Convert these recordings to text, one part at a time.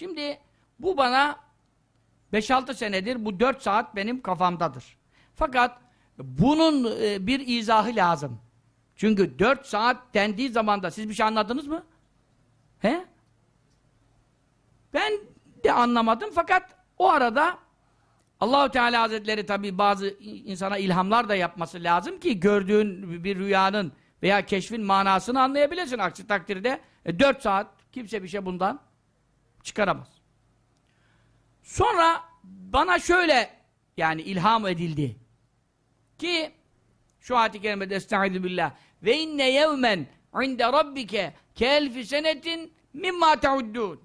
Şimdi bu bana 5-6 senedir bu 4 saat benim kafamdadır. Fakat bunun e, bir izahı lazım. Çünkü 4 saat dendiği zaman da siz bir şey anladınız mı? He? Ben de anlamadım fakat o arada Allahu Teala Hazretleri tabi bazı insana ilhamlar da yapması lazım ki gördüğün bir rüyanın veya keşfin manasını anlayabilesin. Aksi takdirde e, 4 saat kimse bir şey bundan çıkaramaz. Sonra bana şöyle yani ilham edildi ki şu ayet-i kerimede estaizu billah ve inne yevmen inde rabbike ke elfi senetin mimma teuddûn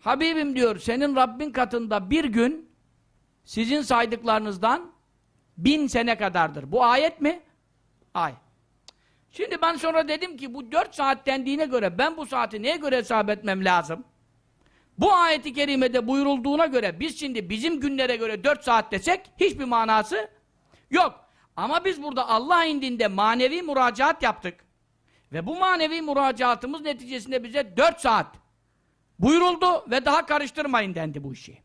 Habibim diyor senin Rabbin katında bir gün sizin saydıklarınızdan bin sene kadardır. Bu ayet mi? Ayet. Şimdi ben sonra dedim ki bu dört saat dendiğine göre ben bu saati neye göre hesap etmem lazım? Bu ayeti kerimede buyurulduğuna göre biz şimdi bizim günlere göre dört saat desek hiçbir manası yok. Ama biz burada Allah indinde manevi müracaat yaptık. Ve bu manevi müracaatımız neticesinde bize dört saat buyuruldu ve daha karıştırmayın dendi bu işi.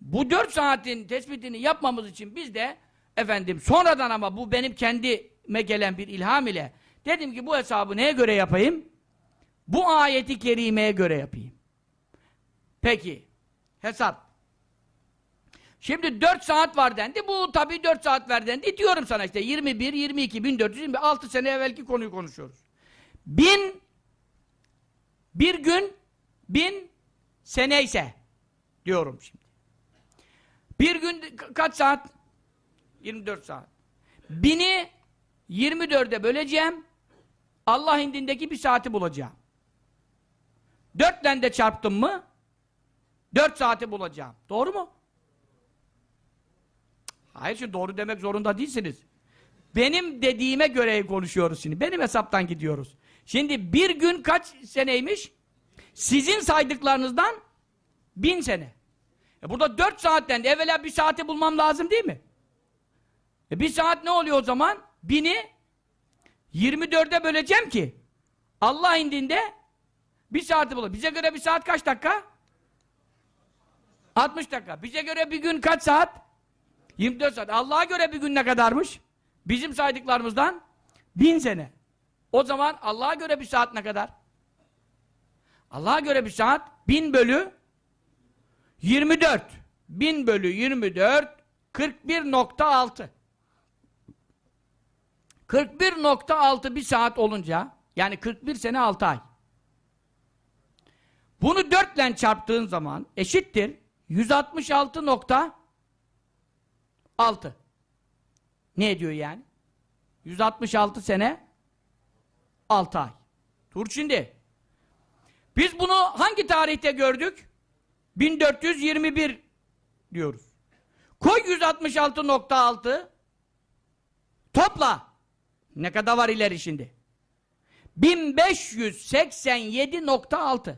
Bu dört saatin tespitini yapmamız için biz de efendim sonradan ama bu benim kendime gelen bir ilham ile dedim ki bu hesabı neye göre yapayım? Bu ayeti kerimeye göre yapayım. Peki. Hesap. Şimdi 4 saat var dendi. Bu tabii 4 saat ver dendi. Diyorum sana işte 21, 22, 1400, 6 sene evvelki konuyu konuşuyoruz. Bin bir gün bin sene ise diyorum şimdi. Bir gün ka- kaç saat? 24 saat. Bini 24'e böleceğim. Allah indindeki bir saati bulacağım. Dörtle de çarptım mı? Dört saati bulacağım. Doğru mu? Hayır şimdi doğru demek zorunda değilsiniz. Benim dediğime göre konuşuyoruz şimdi. Benim hesaptan gidiyoruz. Şimdi bir gün kaç seneymiş? Sizin saydıklarınızdan bin sene. E burada dört saatten evvela bir saati bulmam lazım değil mi? E bir saat ne oluyor o zaman? Bini 24'e böleceğim ki Allah indinde bir saati bulur. Bize göre bir saat kaç dakika? 60 dakika. Bize göre bir gün kaç saat? 24 saat. Allah'a göre bir gün ne kadarmış? Bizim saydıklarımızdan bin sene. O zaman Allah'a göre bir saat ne kadar? Allah'a göre bir saat bin bölü 24. Bin bölü 24 41.6 41.6 bir saat olunca yani 41 sene 6 ay. Bunu 4 ile çarptığın zaman eşittir 166.6 Ne ediyor yani? 166 sene 6 ay. Dur şimdi. Biz bunu hangi tarihte gördük? 1421 diyoruz. Koy 166.6 topla. Ne kadar var ileri şimdi? 1587.6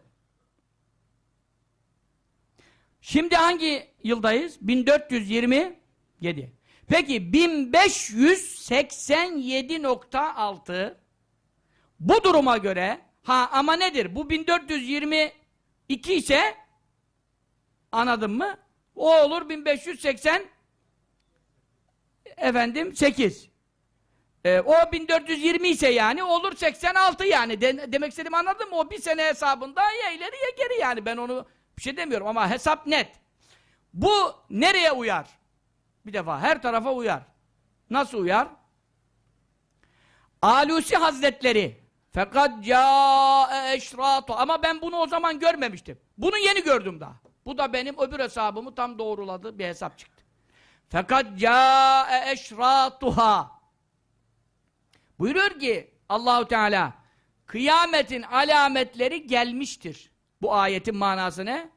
Şimdi hangi yıldayız? 1427. Peki 1587.6 bu duruma göre ha ama nedir? Bu 1422 ise anladın mı? O olur 1580 efendim 8. Ee, o 1420 ise yani olur 86 yani. De, demek istediğimi anladın mı? O bir sene hesabında ya ileri ya geri yani. Ben onu bir şey demiyorum ama hesap net. Bu nereye uyar? Bir defa her tarafa uyar. Nasıl uyar? Alusi Hazretleri fakat ca'e eşratu ama ben bunu o zaman görmemiştim. Bunu yeni gördüm daha. Bu da benim öbür hesabımı tam doğruladı bir hesap çıktı. Fakat ca'e eşratuha Buyuruyor ki Allahu Teala kıyametin alametleri gelmiştir. Bu ayetin manası ne?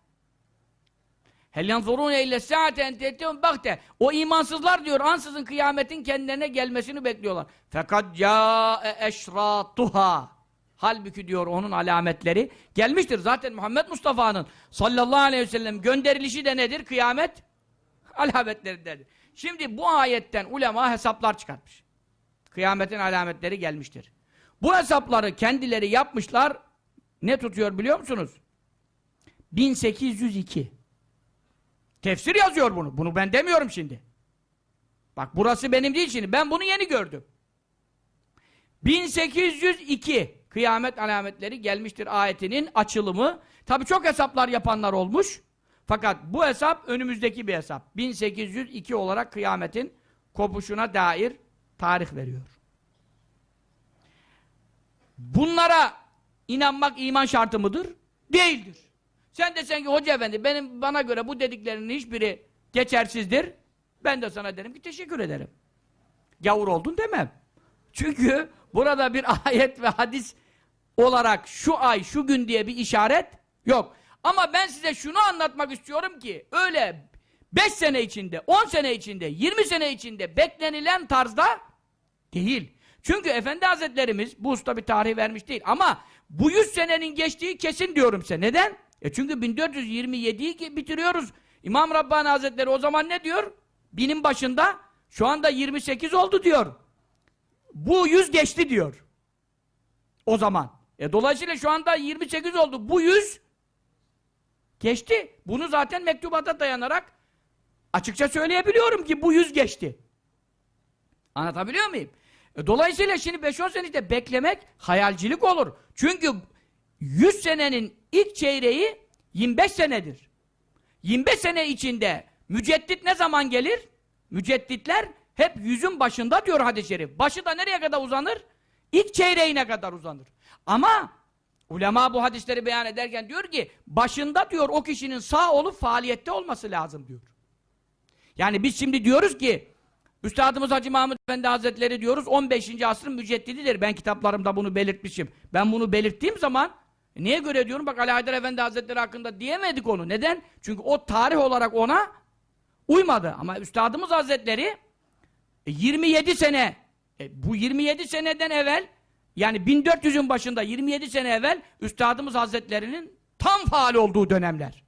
Hel yanzurune ille saate en te'tihum bakte. O imansızlar diyor ansızın kıyametin kendilerine gelmesini bekliyorlar. Fakat ca'e eşratuha. Halbuki diyor onun alametleri gelmiştir. Zaten Muhammed Mustafa'nın sallallahu aleyhi ve sellem gönderilişi de nedir? Kıyamet alametlerindendir. Şimdi bu ayetten ulema hesaplar çıkartmış. Kıyametin alametleri gelmiştir. Bu hesapları kendileri yapmışlar. Ne tutuyor biliyor musunuz? 1802. Tefsir yazıyor bunu. Bunu ben demiyorum şimdi. Bak burası benim değil şimdi. Ben bunu yeni gördüm. 1802 kıyamet alametleri gelmiştir ayetinin açılımı. Tabi çok hesaplar yapanlar olmuş. Fakat bu hesap önümüzdeki bir hesap. 1802 olarak kıyametin kopuşuna dair tarih veriyor. Bunlara inanmak iman şartı mıdır? Değildir. Sen desen ki hoca efendi benim bana göre bu dediklerinin hiçbiri geçersizdir. Ben de sana derim ki teşekkür ederim. Gavur oldun demem. Çünkü burada bir ayet ve hadis olarak şu ay, şu gün diye bir işaret yok. Ama ben size şunu anlatmak istiyorum ki öyle 5 sene içinde, 10 sene içinde, 20 sene içinde beklenilen tarzda değil. Çünkü Efendi Hazretlerimiz bu usta bir tarih vermiş değil ama bu 100 senenin geçtiği kesin diyorum size. Neden? E çünkü 1427'yi bitiriyoruz. İmam Rabbani Hazretleri o zaman ne diyor? Binin başında şu anda 28 oldu diyor. Bu 100 geçti diyor. O zaman. E dolayısıyla şu anda 28 oldu. Bu 100 geçti. Bunu zaten mektubata dayanarak açıkça söyleyebiliyorum ki bu 100 geçti. Anlatabiliyor muyum? E dolayısıyla şimdi 5-10 sene işte beklemek hayalcilik olur. Çünkü 100 senenin ilk çeyreği 25 senedir. 25 sene içinde müceddit ne zaman gelir? Mücedditler hep yüzün başında diyor hadis-i şerif. Başı da nereye kadar uzanır? İlk çeyreğine kadar uzanır. Ama ulema bu hadisleri beyan ederken diyor ki başında diyor o kişinin sağ olup faaliyette olması lazım diyor. Yani biz şimdi diyoruz ki Üstadımız Hacı Mahmud Efendi Hazretleri diyoruz 15. asrın müceddididir. Ben kitaplarımda bunu belirtmişim. Ben bunu belirttiğim zaman e niye göre diyorum bak Ali Haydar Efendi Hazretleri hakkında diyemedik onu. Neden? Çünkü o tarih olarak ona uymadı. Ama Üstadımız Hazretleri e, 27 sene e, bu 27 seneden evvel yani 1400'ün başında 27 sene evvel Üstadımız Hazretleri'nin tam faal olduğu dönemler.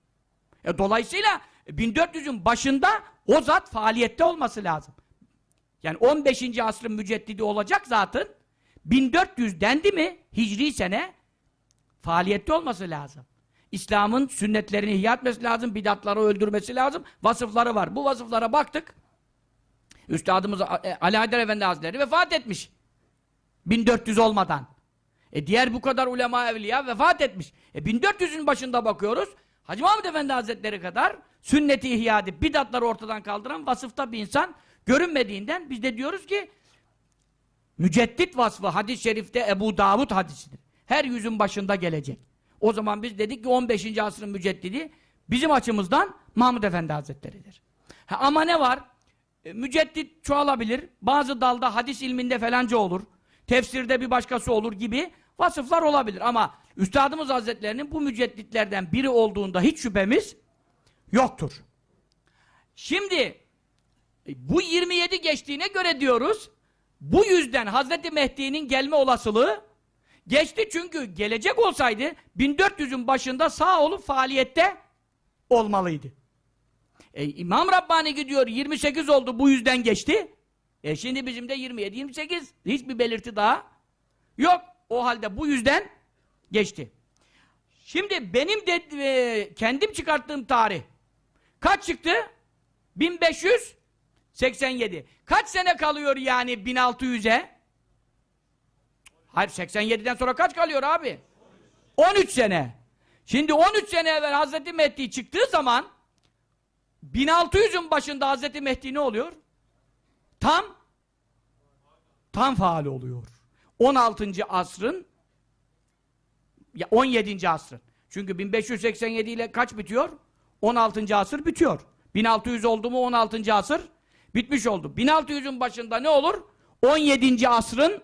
E, dolayısıyla 1400'ün başında o zat faaliyette olması lazım. Yani 15. asrın müceddidi olacak zatın 1400 dendi mi hicri sene faaliyette olması lazım. İslam'ın sünnetlerini ihya etmesi lazım, bidatları öldürmesi lazım. Vasıfları var. Bu vasıflara baktık. Üstadımız e, Ali Haydar Efendi Hazretleri vefat etmiş. 1400 olmadan. E diğer bu kadar ulema evliya vefat etmiş. E 1400'ün başında bakıyoruz. Hacı Mahmud Efendi Hazretleri kadar sünneti ihya edip bidatları ortadan kaldıran vasıfta bir insan görünmediğinden biz de diyoruz ki müceddit vasfı hadis-i şerifte Ebu Davud hadisidir. Her yüzün başında gelecek. O zaman biz dedik ki 15. asrın müceddidi bizim açımızdan Mahmud Efendi Hazretleri'dir. Ha, ama ne var? E, müceddit çoğalabilir. Bazı dalda hadis ilminde falanca olur. Tefsirde bir başkası olur gibi vasıflar olabilir. Ama Üstadımız Hazretlerinin bu mücedditlerden biri olduğunda hiç şüphemiz yoktur. Şimdi e, bu 27 geçtiğine göre diyoruz bu yüzden Hazreti Mehdi'nin gelme olasılığı geçti çünkü gelecek olsaydı 1400'ün başında sağ olup faaliyette olmalıydı. E, İmam Rabbani gidiyor 28 oldu bu yüzden geçti. E şimdi bizim de 27-28 hiçbir belirti daha yok. O halde bu yüzden geçti. Şimdi benim de e, kendim çıkarttığım tarih kaç çıktı? 1587. Kaç sene kalıyor yani 1600'e? Hayır 87'den sonra kaç kalıyor abi? 13 sene. Şimdi 13 sene evvel Hazreti Mehdi çıktığı zaman 1600'ün başında Hazreti Mehdi ne oluyor? Tam tam faal oluyor. 16. asrın ya 17. asrın. Çünkü 1587 ile kaç bitiyor? 16. asır bitiyor. 1600 oldu mu 16. asır bitmiş oldu. 1600'ün başında ne olur? 17. asrın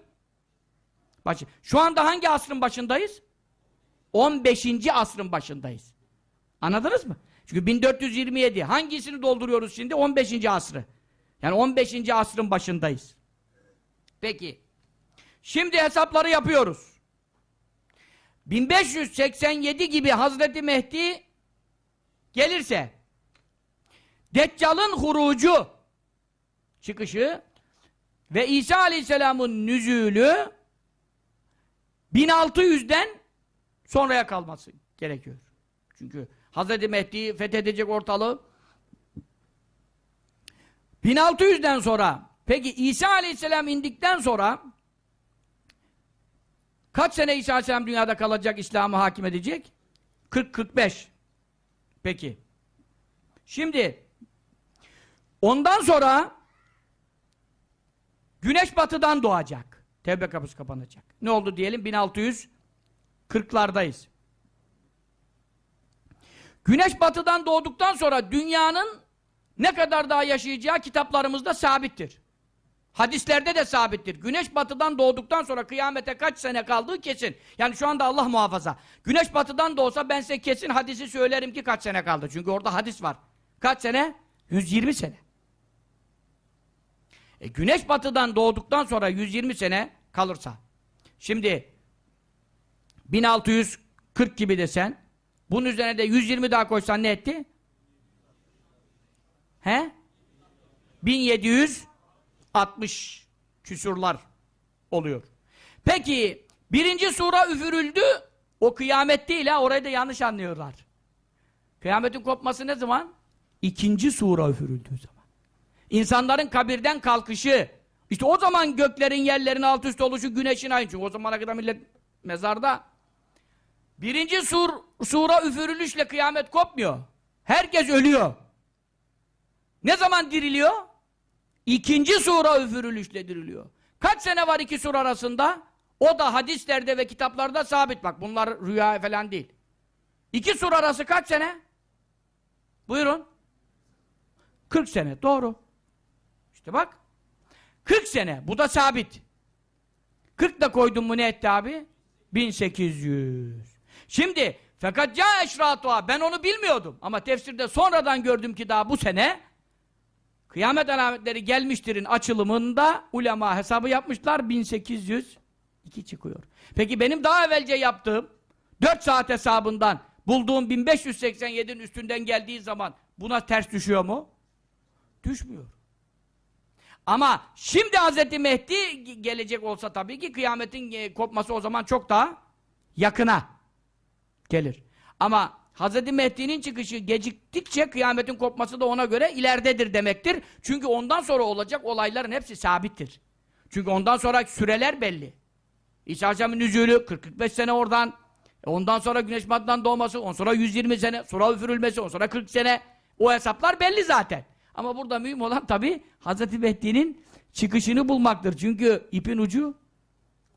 başı. Şu anda hangi asrın başındayız? 15. asrın başındayız. Anladınız mı? Çünkü 1427. Hangisini dolduruyoruz şimdi? 15. asrı. Yani 15. asrın başındayız. Peki. Şimdi hesapları yapıyoruz. 1587 gibi Hazreti Mehdi gelirse Deccal'ın hurucu çıkışı ve İsa Aleyhisselam'ın nüzülü 1600'den sonraya kalması gerekiyor. Çünkü Hazreti Mehdi fethedecek ortalığı. 1600'den sonra peki İsa Aleyhisselam indikten sonra kaç sene İsa Aleyhisselam dünyada kalacak, İslam'ı hakim edecek? 40-45. Peki. Şimdi ondan sonra güneş batıdan doğacak. Tevbe kapısı kapanacak. Ne oldu diyelim? 1640'lardayız. Güneş batıdan doğduktan sonra dünyanın ne kadar daha yaşayacağı kitaplarımızda sabittir. Hadislerde de sabittir. Güneş batıdan doğduktan sonra kıyamete kaç sene kaldığı kesin. Yani şu anda Allah muhafaza. Güneş batıdan doğsa ben size kesin hadisi söylerim ki kaç sene kaldı. Çünkü orada hadis var. Kaç sene? 120 sene. E, güneş batıdan doğduktan sonra 120 sene kalırsa. Şimdi 1640 gibi desen bunun üzerine de 120 daha koysan ne etti? He? 1760 küsurlar oluyor. Peki birinci sura üfürüldü o kıyamet değil ha orayı da yanlış anlıyorlar. Kıyametin kopması ne zaman? İkinci sura üfürüldüğü zaman. İnsanların kabirden kalkışı işte o zaman göklerin yerlerin alt üst oluşu güneşin ayın çünkü o zamana kadar millet mezarda birinci sur, sura üfürülüşle kıyamet kopmuyor. Herkes ölüyor. Ne zaman diriliyor? İkinci sura üfürülüşle diriliyor. Kaç sene var iki sur arasında? O da hadislerde ve kitaplarda sabit. Bak bunlar rüya falan değil. İki sur arası kaç sene? Buyurun. 40 sene. Doğru. İşte bak. 40 sene. Bu da sabit. 40 da koydun mu ne etti abi? 1800. Şimdi fakat ya eşratuha ben onu bilmiyordum ama tefsirde sonradan gördüm ki daha bu sene kıyamet alametleri gelmiştirin açılımında ulema hesabı yapmışlar 1802 çıkıyor. Peki benim daha evvelce yaptığım 4 saat hesabından bulduğum 1587'nin üstünden geldiği zaman buna ters düşüyor mu? Düşmüyor. Ama şimdi Hz. Mehdi gelecek olsa tabii ki kıyametin e, kopması o zaman çok daha yakına gelir. Ama Hz. Mehdi'nin çıkışı geciktikçe kıyametin kopması da ona göre ileridedir demektir. Çünkü ondan sonra olacak olayların hepsi sabittir. Çünkü ondan sonra süreler belli. İsa Aleyhisselam'ın nüzulü 40-45 sene oradan, e ondan sonra güneş batıdan doğması, ondan sonra 120 sene, sonra üfürülmesi, ondan sonra 40 sene. O hesaplar belli zaten. Ama burada mühim olan tabi Hz. Mehdi'nin çıkışını bulmaktır. Çünkü ipin ucu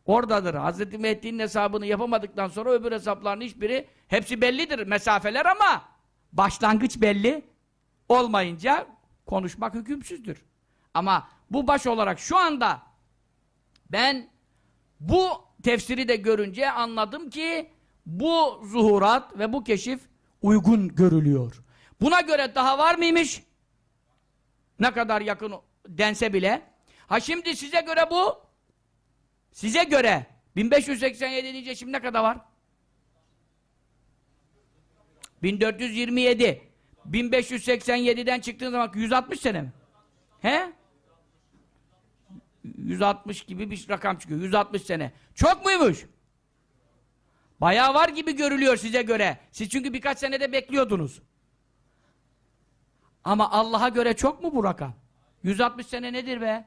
oradadır. Hz. Mehdi'nin hesabını yapamadıktan sonra öbür hesapların hiçbiri hepsi bellidir. Mesafeler ama başlangıç belli olmayınca konuşmak hükümsüzdür. Ama bu baş olarak şu anda ben bu tefsiri de görünce anladım ki bu zuhurat ve bu keşif uygun görülüyor. Buna göre daha var mıymış? Ne kadar yakın dense bile. Ha şimdi size göre bu size göre 1587 deyince şimdi ne kadar var? 1427 1587'den çıktığın zaman 160 sene mi? He? 160 gibi bir rakam çıkıyor. 160 sene. Çok muymuş? Bayağı var gibi görülüyor size göre. Siz çünkü birkaç senede bekliyordunuz. Ama Allah'a göre çok mu bu rakam? 160 sene nedir be?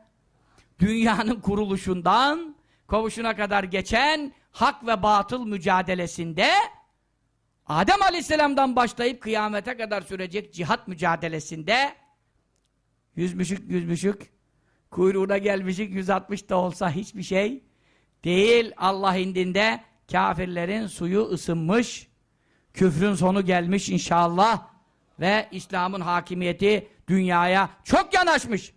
Dünyanın kuruluşundan kovuşuna kadar geçen hak ve batıl mücadelesinde Adem Aleyhisselam'dan başlayıp kıyamete kadar sürecek cihat mücadelesinde yüzmüşük yüzmüşük kuyruğuna gelmişik 160 da olsa hiçbir şey değil. Allah indinde kafirlerin suyu ısınmış küfrün sonu gelmiş inşallah ve İslam'ın hakimiyeti dünyaya çok yanaşmış.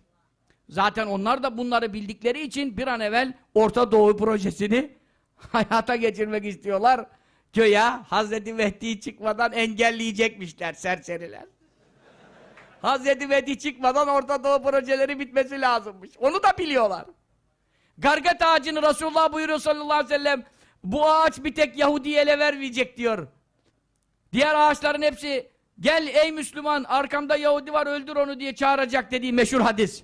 Zaten onlar da bunları bildikleri için bir an evvel Orta Doğu projesini hayata geçirmek istiyorlar. Göya Hazreti Mehdi çıkmadan engelleyecekmişler serseriler. Hazreti Mehdi çıkmadan Orta Doğu projeleri bitmesi lazımmış. Onu da biliyorlar. Gargat ağacını Resulullah buyuruyor sallallahu aleyhi ve sellem bu ağaç bir tek Yahudi'ye ele vermeyecek diyor. Diğer ağaçların hepsi Gel ey Müslüman arkamda Yahudi var öldür onu diye çağıracak dediği meşhur hadis.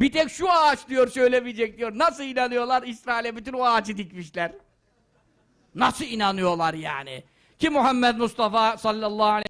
Bir tek şu ağaç diyor söylemeyecek diyor. Nasıl inanıyorlar? İsrail'e bütün o ağacı dikmişler. Nasıl inanıyorlar yani? Ki Muhammed Mustafa sallallahu aleyhi